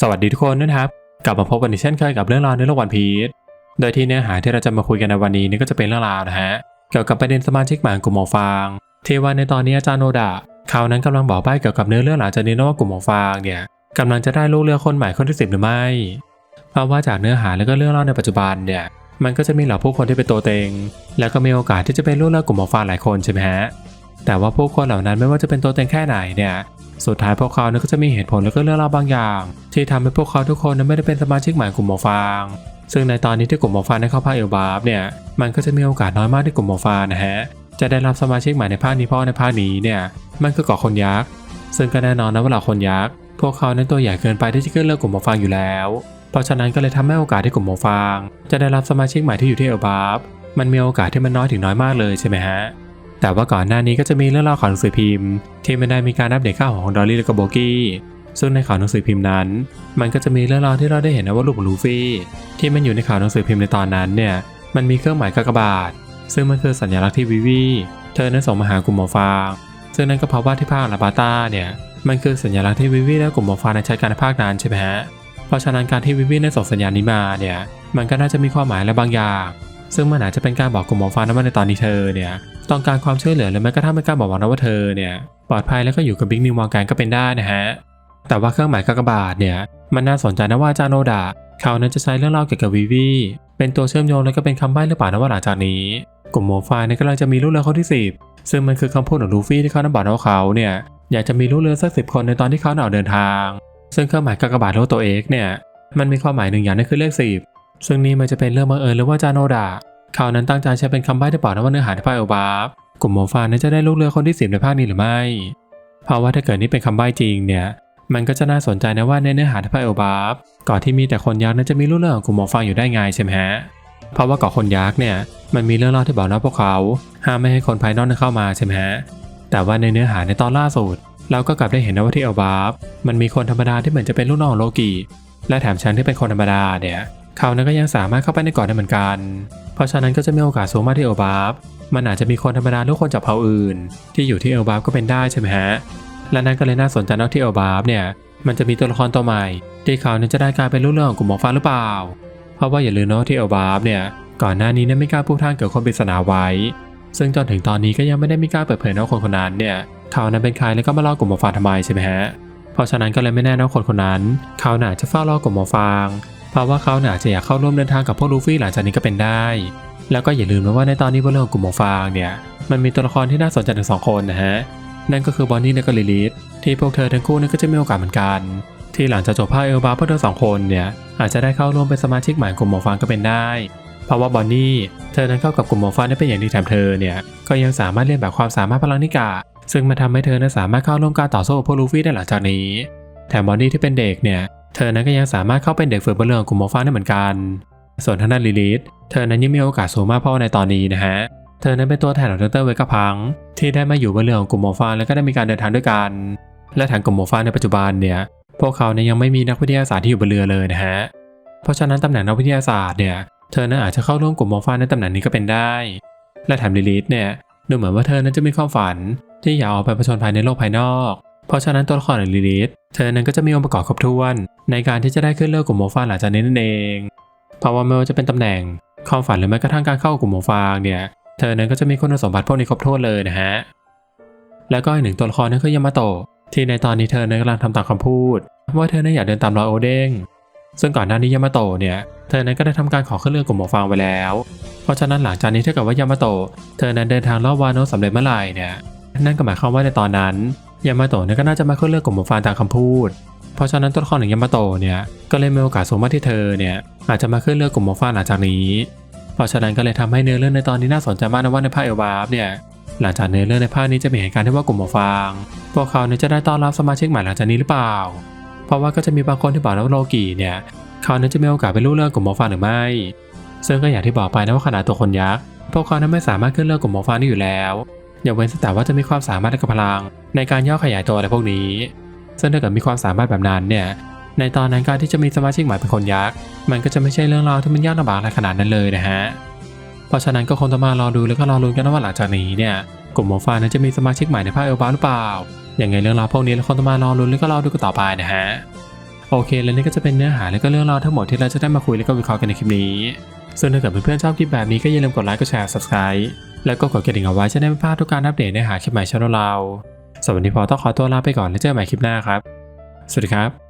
สวัสดีทุกคนนะครับกลับมาพบกันอีกเช่นเคยกับเรื่องราวในโลกวันพีชโดยที่เนื้อหาที่เราจะมาคุยกันในวันนี้นี่ก็จะเป็นเรื่องราวนะฮะเกี่ยวกับประเด็นสมาชิกใหม่ของกลุ่มหมอฟางที่ว่าในตอนนี้อาจารย์โนดะเขานั้นกำลังบอกใบ้เกี่ยวกับเนื้อเรื่องหลังจากนี้นะว่ากลุ่มหมอฟางเนี่ยกำลังจะได้ลูกเรือคนใหม่คนที่สิบหรือไม่ เพราะว่าจากเนื้อหาแล้วก็เรื่องเล่าในปัจจุบันเนี่ยมันก็จะมีเหล่าผู้คนที่เป็นตัวเต็ง แล้วก็มีโอกาสที่จะเป็นลูกเรือกลุ่มหมอฟางหลายคนใช่ไหมฮะ แต่ว่าผู้คนเหล่านั้นไม่ว่าจะเป็นตัวเต็งแค่ไหนเนี่ยสุดท้ายพวกเขาเนี่ยก็จะมีเหตุผลแล้วก็เรื่องราวบางอย่าง ที่ทำให้พวกเขาทุกคนนั้นไม่ได้เป็นสมาชิกใหม่กลุ่มหมอฟาง ซึ่งในตอนนี้ที่กลุ่มหมอฟางได้เข้าภาคเอลบาฟเนี่ยมันก็จะมีโอกาสน้อยมากที่กลุ่มหมอฟางนะฮะจะได้รับสมาชิกใหม่ในภาคนี้เพราะในภาคนี้เนี่ยมันคือเกาะคนยักษ์ซึ่งก็แน่นอนนะว่าเหล่าคนยักษ์พวกเขานั้นตัวใหญ่เกินไปที่จะขึ้นเลือกกลุ่มหมอฟางอยู่แล้ว เพราะฉะนั้นก็เลยทำให้โอกาสที่กลุ่มหมอฟาง จะได้รับสมาชิกใหม่ที่อยู่ที่เอลบาฟมันมีโอกาสที่มันน้อยถึงน้อยมากเลยใช่ไหมฮะ แต่ว่าก่อนหน้านี้ก็จะมีเรื่องราวของหนังสือพิมพ์ ที่ไม่ได้มีการอัปเดตข่าวของดอลลี่และก็โบกี้ซึ่งในข่าวหนังสือพิมพ์นั้น มันก็จะมีเรื่องราวที่เราได้เห็นนะว่าลูกของลูฟี่ที่มันอยู่ในข่าวหนังสือพิมพ์ในตอนนั้นเนี่ยมันมีเครื่องหมายกากบาท ซึ่งมันคือสัญลักษณ์ที่วิวีเธอนั้นส่งมาหากลุ่มหมอฟางซึ่งนั่นก็เพราะว่าที่ภาคลาบาต้าเนี่ยมันคือสัญลักษณ์ที่วิวีและกลุ่มหมอฟางนั้นใช้การในภาคนั้นใช่ไหมฮะเพราะฉะนั้นการที่วิวีได้ส่งสัญญาณนี้มาเนี่ยมันก็น่าจะมีความหมายอะไรบางอย่าง ซึ่งมันอาจจะเป็นการบอกกลุ่มหมอฟางนะว่าในตอนนี้เธอเนี่ย ต้องการความช่วยเหลือหรือแม้กระทั่งเป็นการบอกว่าเธอเนี่ยปลอดภัยแล้วก็อยู่กับบิ๊กนิวมอร์แกนก็เป็นได้นะฮะแต่ว่าเครื่องหมายกากบาทเนี่ยมันน่าสนใจนะว่าจารย์โนดะเขานั้นจะใช้เรื่องเล่าเกี่ยวกับวีวีเป็นตัวเชื่อมโยงแล้วก็เป็นคำใบ้หรือเปล่านะว่าหลังจากนี้ กลุ่มโมฟายเนี่ยกำลังจะมีลูกเรือคนที่สิบซึ่งมันคือคำพูดของลูฟี่ที่เขานั้นบอกว่าเขาเนี่ยอยากจะมีลูกเรือสักสิบคนในตอนที่เขาออกเดินทาง ซึ่งเครื่องหมายกากบาทโลตัวเอกเนี่ยมันมีความหมายหนึ่งอย่างนั่นคือเลขสิบซึ่งนี่มันจะเป็นเรื่องบังเอิญหรือว่าจารย์โนดะเข่าวนั้นตั้งใจใช้เป็นคำใบ้ที่บอกนะว่าเนื้อหาในภาคเอลบาฟกลุ่มหมอฟานนั้นจะได้ลูกเรือคนที่สิบในภาคนี้หรือไม่ เพราะว่าถ้าเกิดนี่เป็นคำใบ้จริงเนี่ย มันก็จะน่าสนใจนะว่าในเนื้อหาที่พระเอลบาฟก่อนที่มีแต่คนยักษ์นั้นจะมีลูกเรือของกลุ่มหมอฟางอยู่ได้ไงใช่ไหมฮะ เพราะว่าเกาะคนยักษ์เนี่ยมันมีเรื่องเล่าที่บอกนะพวกเขาห้ามไม่ให้คนภายนอกนั้นเข้ามาใช่ไหมฮะ แต่ว่าในเนื้อหาในตอนล่าสุดเราก็กลับได้เห็นนะว่าที่เอลบาฟมันมีคนธรรมดาที่เหมือนจะเป็นลูกน้องของโลกิและแถมฉันที่เป็นคนธรรมดาเนี่ย เขานั้นก็ยังสามารถเข้าไปในเกาะได้เหมือนกัน เพราะฉะนั้นก็จะมีโอกาสสูงมากที่เอลบาฟมันอาจจะมีคนธรรมดาหรือคนจากเผ่าอื่น ที่อยู่ที่เอลบาฟก็เป็นได้ใช่ไหมฮะ และนั่นก็เลยน่าสนใจนะที่เอลบาฟเนี่ยมันจะมีตัวละครตัวใหม่ ที่เขานี่ยจะได้กลายเป็นลูกเรือของกลุ่มหมอฟ้าหรือเปล่า เพราะว่าอย่าลืมนะที่เอลบาฟเนี่ยก่อนหน้านี้เนี่ยไม่กล้าพูดทางเกี่ยวกับคนปริศนาไว้ ซึ่งจนถึงตอนนี้ก็ยังไม่ได้มีการเปิดเผยนะว่าคนคนนั้นเนี่ยเขานั้นเป็นใครแล้วก็มาล่อกลุ่มหมอฟ้าทำไมใช่ไหมฮะ เพราะฉะนั้นก็เลยไม่แน่นะคนคนนั้น เขาน่าจะเฝ้ารอกลุ่มหมอฟาง เพราะว่าเขาน่าจะอยากเข้าร่วมเดินทางกับพวกลูฟี่หลังจากนี้ก็เป็นได้ แล้วก็อย่าลืมนะว่าในตอนนี้บนเรื่องของกลุ่มหมฟางเนี่ยมันมีตัวละครที่น่าสนใจถึงสองคนนะฮะนั่นก็คือบอนนี่และก็ลิลิธที่พวกเธอทั้งคู่นั้นก็จะมีโอกาสเหมือนกัน ที่หลังจากจบภาคเอลบาพวกเธอสองคนเนี่ยอาจจะได้เข้าร่วมเป็นสมาชิกใหม่กลุ่มหมอฟางก็เป็นได้ เพราะว่าบอนนี่เธอนั้นเข้ากับกลุ่มหมอฟางได้เป็นอย่างดีแถมเธอเนี่ยก็ยังสามารถเรียนแบบความสามารถพลังนิกาซึ่งมันทำให้เธอนั้นสามารถเข้าร่วมการต่อสู้กับพวกลูฟี่ได้หลังจากนี้ แถมบอนนี่ที่เป็นเด็กเนี่ย เธอนั้นก็ยังสามารถเข้าเป็นเด็กฝึกบนเรือของกลุ่มหมอฟ้าได้เหมือนกัน ส่วนทางด้านลิลิธเธอนั้นยังมีโอกาสสูงมากเพราะว่าในตอนนี้นะฮะ เธอนั้นเป็นตัวแทนของดรเวกพัง ที่ได้มาอยู่บนเรือของกลุ่มหมอฟ้าแล้วก็ได้มีการเดินทางด้วยกัน และทางกลุ่มหมอฟ้าในปัจจุบันเนี่ย พวกเขาเนี่ยยังไม่มีนักวิทยาศาสตร์ที่อยู่บนเรือเลยนะฮะ เพราะฉะนั้นตำแหน่งนักวิทยาศาสตร์เนี่ย เธอนั้นอาจจะเข้าร่วมกลุ่มหมอฟ้าในตำแหน่งนี้ก็เป็นได้ และแถมลิลิธเนี่ยดูเหมือนว่าเธอนั้นจะมีความฝันที่อยากออกไปผจญภัยในโลกภายนอก เพราะฉะนั้นตัวละครของลิลิธเธอนั้นก็จะมีองค์ประกอบครบถ้วน ในการที่จะได้ขึ้นเลือกกลุ่มหมฟางหลังจากนี้นั่นเอง เพราะว่าไม่ว่าจะเป็นตำแหน่งความฝันหรือแม้กระทั่งการเข้ากลุ่มหมฟางเนี่ย เธอนั้นก็จะมีคุณสมบัติพวกนี้ครบถ้วนเลยนะฮะ แล้วก็อีกหนึ่งตัวละครนั่นคือยามาโตะที่ในตอนนี้เธอนั้นกำลังทำตามคำพูด ว่าเธอนั้นอยากเดินตามรอยโอเด้งซึ่งก่อนหน้านี้ยามาโตะเนี่ย เธอนั้นก็ได้ทำการขอขึ้นเลือกกลุ่มหมอฟางไปแล้ว เพราะฉะนั้นหลังจากนี้ถ้าเกิดว่ายามาโตะเธอนั้นเดินทางรอบวานโนะสำเร็จเมื่อไหร่เนี่ย นั่นก็หมายความว่าในตอนนั้น ยามาโตะเนี่ยก็น่าจะมาขึ้นเลือกกลุ่มหมฟางตามคำพูด เพราะฉะนั้นตัวละครของยามาโตะเนี่ยก็เลยมีโอกาสสูงมากที่เธอเนี่ยอาจจะมาขึ้นเลือกกลุ่มหมฟางหลังจากนี้ เพราะฉะนั้นก็เลยทำให้เนื้อเรื่องในตอนนี้น่าสนใจมากนะว่าในภาคเอลบาฟเนี่ยหลังจากเนื้อเรื่องในภาคนี้จะมีเหตุการณ์ที่ว่ากลุ่มหมอฟาง พวกเขาเนี่ยจะได้ต้อนรับสมาชิกใหม่หลังจากนี้หรือเปล่า เพราะว่าก็จะมีบางคนที่บอกว่าโลกีเนี่ยเขาเนั้นจะมีโอกาสเป็นลูกเลือกกลุ่มหมอฟางหรือไม่ ซึ่งก็อย่างที่บอกไปนะว่าขนาดตัวคนยักษ์ พวกเขานั้นไม่สามารถขึ้นเลือกกลุ่มหมอฟางได้อยู่แล้ว อย่าเว้นแต่ว่าจะมีความสามารถและก็พลัง ในการย่อขยายตัวอะไรพวกนี้ ซึ่งถ้าเกิดมีความสามารถแบบนั้นเนี่ย ในตอนนั้นการที่จะมีสมาชิกใหม่เป็นคนยักษ์ มันก็จะไม่ใช่เรื่องราวที่มันยากลำบากอะไรขนาดนั้นเลยนะฮะ เพราะฉะนั้นก็คงต้องมารอดูแล้วก็รอลุ้นกันว่าหลังจากนี้เนี่ย กลุ่มหมอฟานั้นจะมีสมาชิกใหม่ในภาคเอลบาหรือเปล่า อย่างไงเรื่องราวพวกนี้เราคงต้องมารอลุ้นแล้วก็รอดูกันต่อไปนะฮะ โอเค แล้วนี่ก็จะเป็นเนื้อหาและก็เรื่องราวทั้งหมดที่เราจะได้มาคุยและก็วิเคราะห์กันในคลิปนี้ ซึ่งถ้าเกิดเพื่อนๆชอบคลิปแบบนี้ก็อย่าลืมกดไลค์ กดแชร์ subscribe แล้วก็กดกระดิ่งเอาไว้จะได้ไม่พลาดทุกการอัปเดตเนื้อหาคลิปใหม่ช่องเราสวัสดีพอต้องขอตัวลาไปก่อนแล้วเจอกันใหม่คลิปหน้าครับ สวัสดีครับ